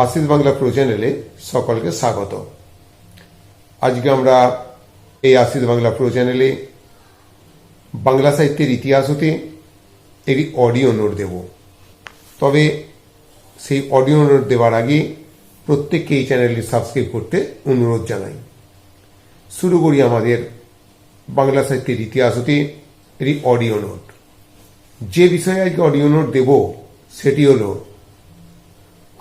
Ashis Bangla pro চ্যানেলে সকলকে স্বাগত। আজকে আমরা এই আশিস বাংলা প্রো চ্যানেলে বাংলা সাহিত্যের ইতিহাস হতে একটি অডিও নোট দেব। তবে সেই অডিও নোট দেওয়ার আগে প্রত্যেককে এই চ্যানেলটি সাবস্ক্রাইব করতে অনুরোধ জানাই। শুরু করি আমাদের বাংলা সাহিত্যের ইতিহাস হতে একটি অডিও নোট যে বিষয়ে আজকে অডিও নোট দেব, সেটি হল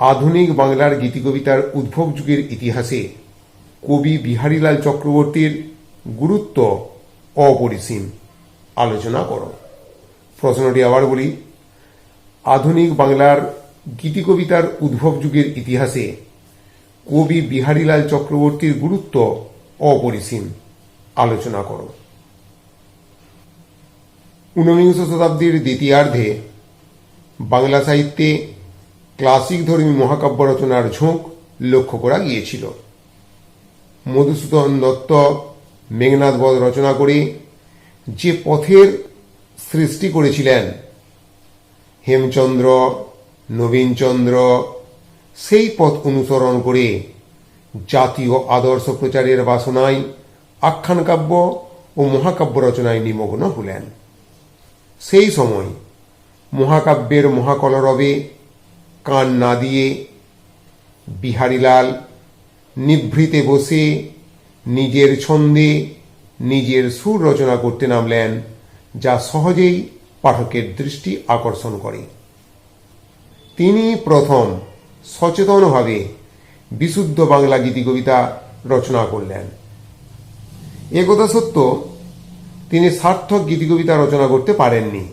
আধুনিক বাংলার গীতিকবিতার উদ্ভব যুগের ইতিহাসে কবি বিহারীলাল চক্রবর্তীর গুরুত্ব অপরিসীম। আলোচনা করো। প্রশ্নটি আবার বলি, আধুনিক বাংলার গীতিকবিতার উদ্ভব যুগের ইতিহাসে কবি বিহারীলাল চক্রবর্তীর গুরুত্ব অপরিসীম। আলোচনা করো। ঊনবিংশ শতাব্দীর দ্বিতীয়ার্ধে বাংলা সাহিত্যে ক্লাসিক ধর্মী মহাকাব্য রচনার ঝোঁক লক্ষ্য করা গিয়েছিল। মধুসূদন দত্ত মেঘনাথ বধ রচনা করে যে পথের সৃষ্টি করেছিলেন, হেমচন্দ্র, নবীনচন্দ্র, সেই পথ অনুসরণ করে জাতীয় আদর্শ প্রচারের বাসনায় আখ্যান কাব্য ও মহাকাব্য রচনায় নিমগ্ন হলেন। সেই সময় মহাকাব্যের মহাকলরবে কান না দিয়ে বিহারীলাল নিভৃতে বসে নিজের ছন্দে নিজের সুর রচনা করতে নামলেন, যা সহজেই পাঠকের দৃষ্টি আকর্ষণ করে। তিনি প্রথম সচেতনভাবে বিশুদ্ধ বাংলা গীতি কবিতা রচনা করলেন। একথা সত্য, তিনি সার্থক গীতি কবিতা রচনা করতে পারেননি।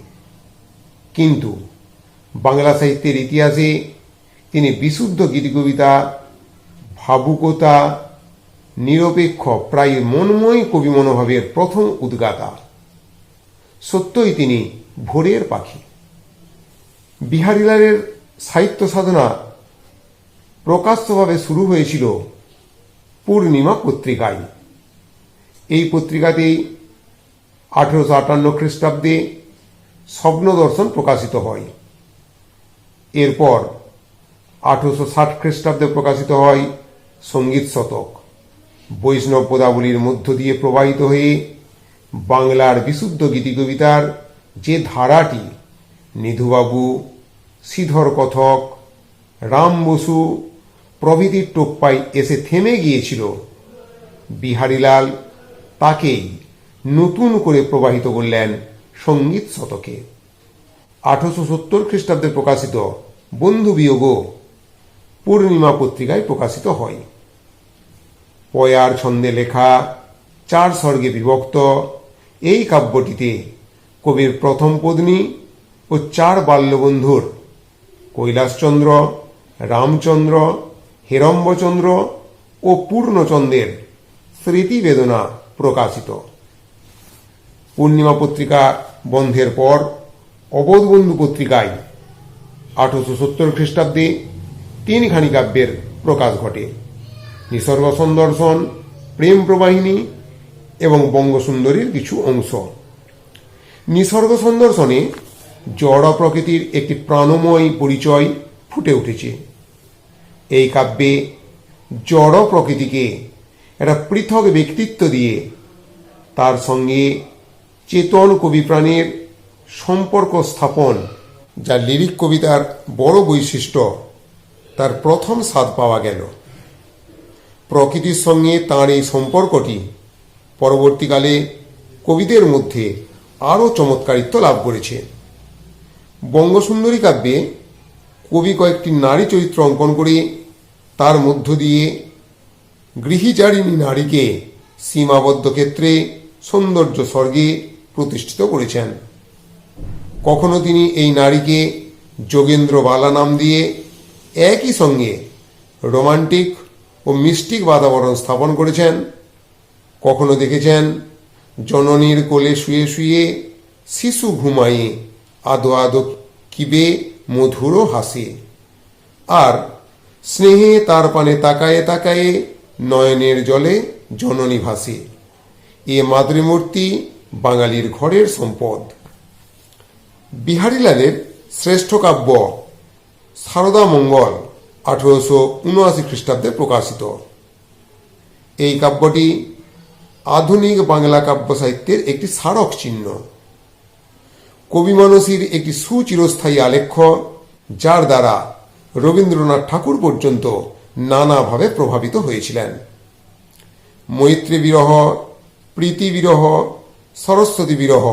কিন্তু বাংলা সাহিত্যের ইতিহাসে তিনি বিশুদ্ধ গীতি কবিতা ভাবুকতা, নিরপেক্ষ, প্রায় মনময় কবি মনোভাবের প্রথম উদ্গাতা। সত্যই তিনি ভোরের পাখি। বিহারীলালের সাহিত্য সাধনা প্রকাশ্যভাবে শুরু হয়েছিল পূর্ণিমা পত্রিকায়। এই পত্রিকাতেই আঠেরোশো আটান্ন খ্রিস্টাব্দে স্বপ্ন দর্শন প্রকাশিত হয়। এরপর আঠেরোশো ষাট খ্রিস্টাব্দে প্রকাশিত হয় সংগীত শতক। বৈষ্ণব পদাবলীর মধ্য দিয়ে প্রবাহিত হয়ে বাংলার বিশুদ্ধ গীতিকবিতার যে ধারাটি, নিধুবাবু, শ্রীধর কথক, রাম বসু প্রভৃতির টোপ্পায় এসে থেমে গিয়েছিল, বিহারীলাল তাকেই নতুন করে প্রবাহিত করলেন সংগীত শতকে। আঠারোশো সত্তর খ্রিস্টাব্দে প্রকাশিত বন্ধু বিয়োগ পূর্ণিমা পত্রিকায় প্রকাশিত হয়। পয়ার ছন্দে লেখা চার স্বর্গে বিভক্ত, এই কাব্যটিতে কবির প্রথম পত্নী ও চার বাল্যবন্ধুর কৈলাসচন্দ্র, রামচন্দ্র, হেরম্বচন্দ্র ও পূর্ণচন্দ্রের স্মৃতিবেদনা প্রকাশিত। পূর্ণিমা পত্রিকা বন্ধের পর অবোধবন্ধু পত্রিকায় আঠারোশো সত্তর খ্রিস্টাব্দে তিনখানি কাব্যের প্রকাশ ঘটে। নিসর্গ সন্দর্শন, প্রেম প্রবাহিনী এবং বঙ্গসুন্দরীর কিছু অংশ। নিসর্গ সন্দর্শনে জড় প্রকৃতির একটি প্রাণময় পরিচয় ফুটে উঠেছে। এই কাব্যে জড় প্রকৃতিকে একটা পৃথক ব্যক্তিত্ব দিয়ে তার সঙ্গে চেতন কবি প্রাণের সম্পর্ক স্থাপন, যা লিরিক কবিতার বড় বৈশিষ্ট্য, তার প্রথম স্বাদ পাওয়া গেল। প্রকৃতির সঙ্গে তাঁর এই সম্পর্কটি পরবর্তীকালে কবিদের মধ্যে আরও চমৎকারিত্ব লাভ করেছে। বঙ্গসুন্দরী কাব্যে কবি কয়েকটি নারী চরিত্র অঙ্কন করে তার মধ্য দিয়ে গৃহীচারিণী নারীকে সীমাবদ্ধ ক্ষেত্রে সৌন্দর্য স্বর্গে প্রতিষ্ঠিত করেছেন। কখনো তিনি এই নারীকে যোগেন্দ্র বালা নাম দিয়ে একই সঙ্গে রোমান্টিক ও মিষ্টিক বাতাবরণ স্থাপন করেছেন। কখনো দেখেছেন জননীর কোলে শুয়ে শুয়ে শিশু ঘুমায়ে আদো আদো কিবে মধুরও হাসে। আর স্নেহে তার পানে তাকায়ে তাকায়ে নয়নের জলে জননী ভাসে। এ মাতৃমূর্তি বাঙালির ঘরের সম্পদ। বিহারীলালের শ্রেষ্ঠ কাব্য সারদা মঙ্গল আঠারোশো উনআশি খ্রিস্টাব্দে প্রকাশিত। এই কাব্যটি আধুনিক বাংলা কাব্য সাহিত্যের একটি স্মারক চিহ্ন। কবি মানসীর একটি সুচিরস্থায়ী আলেখ্য, যার দ্বারা রবীন্দ্রনাথ ঠাকুর পর্যন্ত নানাভাবে প্রভাবিত হয়েছিলেন। মৈত্রী বিরহ, প্রীতি বিরহ, সরস্বতী বিরহ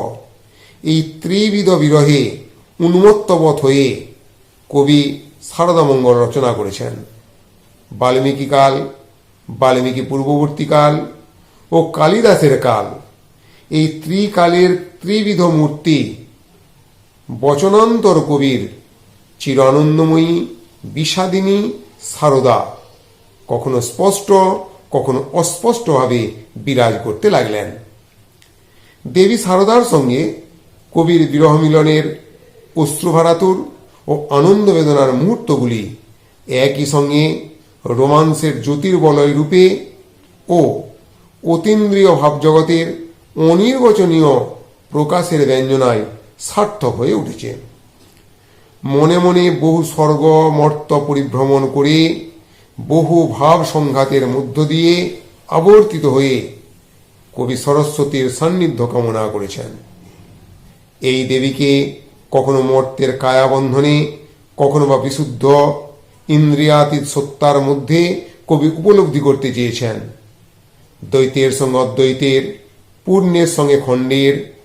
এই ত্রিবিধ বিরহে উন্মত্তবৎ হয়ে কবি সারদামঙ্গল রচনা করেছেন। বাল্মীকি কাল বাল্মীকি পূর্ববর্তীকাল ও কালিদাসের কাল। এই ত্রিকালের ত্রিবিধ মূর্তি বচনান্তর কবির চিরানন্দময়ী বিষাদিনী সারদা। কখনো স্পষ্ট, কখনো অস্পষ্টভাবে বিরাজ করতে লাগলেন। দেবী সারদার সঙ্গে কবির বিরহ মিলনের অশ্রুভারাতুর ও আনন্দ বেদনার মুহূর্তগুলি একই সঙ্গে রোমান্সের জ্যোতির্বলয় রূপে ও অতীন্দ্রিয় ভাবজগতের অনির্বচনীয় প্রকাশের ব্যঞ্জনায় সার্থক হয়ে উঠেছে। মনে মনে বহু স্বর্গ মর্ত পরিভ্রমণ করে বহু ভাব সংঘাতের মধ্য দিয়ে আবর্তিত হয়ে কবি সরস্বতীর সান্নিধ্য কামনা করেছেন। এই দেবীকে কখনো মর্তের কায়াবন্ধনে, কখনো বা বিশুদ্ধ ইন্দ্রিয়াতীত সত্তার মধ্যে কবি উপলব্ধি করতে চেয়েছেন। দ্বৈতের সঙ্গে অদ্বৈতের পূর্ণের সঙ্গে খণ্ডের,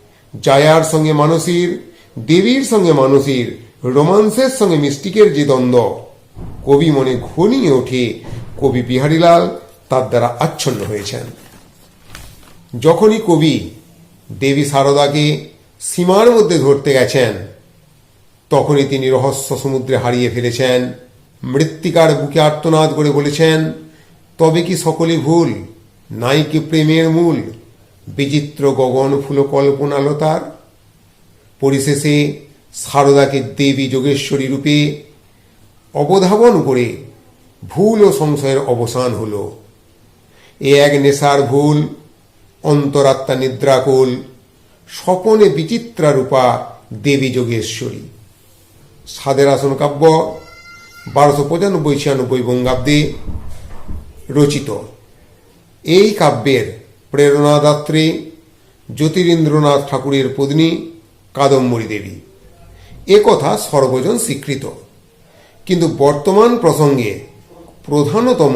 জায়ার সঙ্গে মানসীর, দেবীর সঙ্গে মানসীর রোমান্সের সঙ্গে মিষ্টিকের যে দ্বন্দ্ব, কবি মনে ঘনিয়ে ওঠে, কবি বিহারীলাল তার দ্বারা আচ্ছন্ন হয়েছেন। যখনই কবি দেবী সারদাকে সীমার মধ্যে ধরতে গেছেন। তখনই তিনি রহস্য সমুদ্রে হারিয়ে ফেলেছেন। মৃত্তিকার বুকে আর্তনাদ করে বলেছেন, তবে কি সকলে ভুল? নাই কি প্রেমের মূল? বিচিত্র গগন ফুল কল্পনালতার পরিশেষে সারদাকে দেবী যোগেশ্বরী রূপে অবধাবন করে ভুল ও সংশয়ের অবসান হল। এ এক নেশার ভুল, অন্তরাত্মা নিদ্রাকুল স্বপনে বিচিত্রা রূপা দেবী যোগেশ্বরী। সাদের আসন কাব্য, বারোশো পঁচানব্বই, ছিয়ানব্বই বঙ্গাব্দে রচিত। এই কাব্যের প্রেরণাদাত্রী জ্যোতিরিন্দ্রনাথ ঠাকুরের পত্নী কাদম্বরী দেবী। এ কথা সর্বজন স্বীকৃত। কিন্তু বর্তমান প্রসঙ্গে প্রধানতম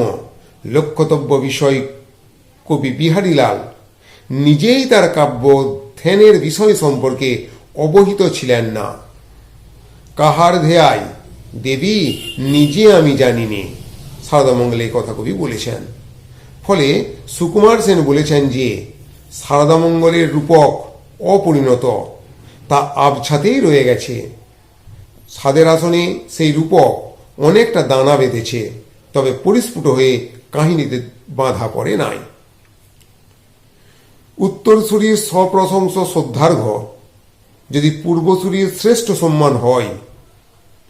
লক্ষ্যতব্য বিষয় কবি বিহারীলাল নিজেই তার কাব্য ধ্যানের বিষয় সম্পর্কে অবহিত ছিলেন না। কাহার ধেয়ায়? দেবী, নিজে আমি জানিনি, সারদামঙ্গলে এই কথা কবি বলেছেন। ফলে সুকুমার সেন বলেছেন যে, সারদামঙ্গলের রূপক অপরিণত, তা আবছাতেই রয়ে গেছে। সাদের আসনে সেই রূপক অনেকটা দানা বেঁধেছে, তবে পরিস্ফুট হয়ে কাহিনীতে বাঁধা পড়ে নাই। উত্তরসূরির স্বপ্রশংস শ্রদ্ধার্ঘ। যদি পূর্বসূরির শ্রেষ্ঠ সম্মান হয়,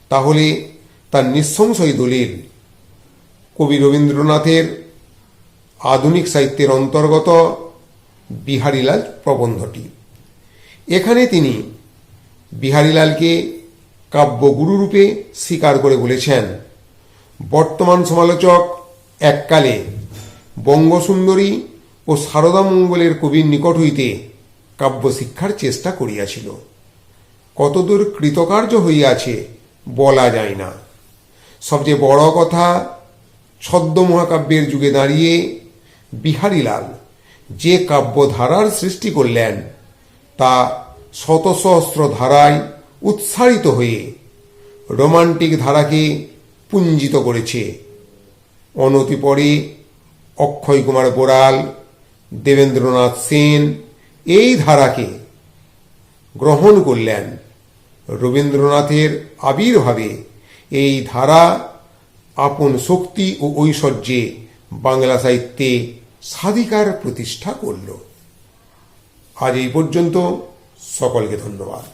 তাহলে তার নিঃসংশয় দলিল। কবি রবীন্দ্রনাথের আধুনিক সাহিত্যের অন্তর্গত বিহারীলাল প্রবন্ধটি। এখানে তিনি বিহারীলালকে কাব্যগুরুরূপে স্বীকার করে বলেছেন। বর্তমান সমালোচক এককালে বঙ্গসুন্দরী ও সারদামঙ্গলের কবির নিকট হইতে কাব্য শিক্ষার চেষ্টা করিয়াছিল। কতদূর কৃতকার্য হইয়াছে বলা যায় না। সবচেয়ে বড় কথা ছদ্ম মহাকাব্যের যুগে দাঁড়িয়ে বিহারীলাল যে কাব্যধারার সৃষ্টি করলেন, তা শত সহস্র ধারায় উৎসারিত হয়ে রোমান্টিক ধারাকে পুঞ্জিত করেছে। অনতি পরে অক্ষয় কুমার বোরাল দেবেন্দ্রনাথ সেন এই ধারাকে গ্রহণ করলেন। রবীন্দ্রনাথের আবির্ভাবে এই ধারা আপন শক্তি ও ঐশ্বর্যে বাংলা সাহিত্যে স্বাধিকার প্রতিষ্ঠা করল। আজ এই পর্যন্ত সকলকে ধন্যবাদ।